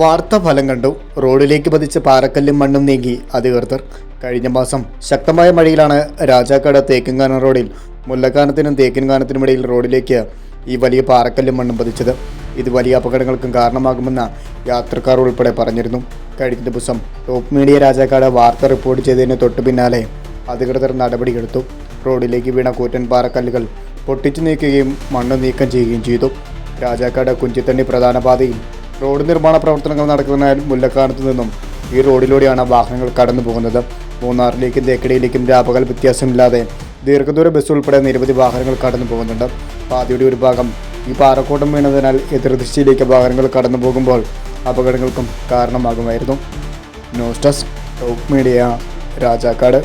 വാർത്ത ഫലം കണ്ടു. റോഡിലേക്ക് പതിച്ച് പാറക്കല്ലും മണ്ണും നീങ്ങി അധികൃതർ. കഴിഞ്ഞ മാസം ശക്തമായ മഴയിലാണ് രാജാക്കാട് തേക്കിൻകാനം റോഡിൽ മുല്ലക്കാനത്തിനും തേക്കിൻകാനത്തിനുമിടയിൽ റോഡിലേക്ക് ഈ വലിയ പാറക്കല്ലും മണ്ണും പതിച്ചത്. ഇത് വലിയ അപകടങ്ങൾക്കും കാരണമാകുമെന്ന് യാത്രക്കാർ ഉൾപ്പെടെ പറഞ്ഞിരുന്നു. കഴിഞ്ഞ ദിവസം ടോപ്പ് മീഡിയ രാജാക്കാട് വാർത്ത റിപ്പോർട്ട് ചെയ്തതിന് തൊട്ടു പിന്നാലെ അധികൃതർ നടപടിയെടുത്തു. റോഡിലേക്ക് വീണ കൂറ്റൻ പാറക്കല്ലുകൾ പൊട്ടിച്ചു നീക്കുകയും മണ്ണ് നീക്കം ചെയ്യുകയും ചെയ്തു. രാജാക്കാട് കുഞ്ചിത്തണ്ണി പ്രധാന പാതയിൽ റോഡ് നിർമ്മാണ പ്രവർത്തനങ്ങൾ നടക്കുന്നതിനാൽ മുല്ലക്കാനത്ത് നിന്നും ഈ റോഡിലൂടെയാണ് വാഹനങ്ങൾ കടന്നു പോകുന്നത്. മൂന്നാറിലേക്കും തേക്കടിയിലേക്കും രാപകൽ വ്യത്യാസമില്ലാതെ ദീർഘദൂര ബസ് ഉൾപ്പെടെ നിരവധി വാഹനങ്ങൾ കടന്നു പോകുന്നുണ്ട്. പാതയുടെ ഒരു ഭാഗം ഈ പാറക്കോട്ടം വീണതിനാൽ എതിർദിശയിലേക്ക് വാഹനങ്ങൾ കടന്നു പോകുമ്പോൾ അപകടങ്ങൾക്കും കാരണമാകുമായിരുന്നു. News desk media Rajakkad.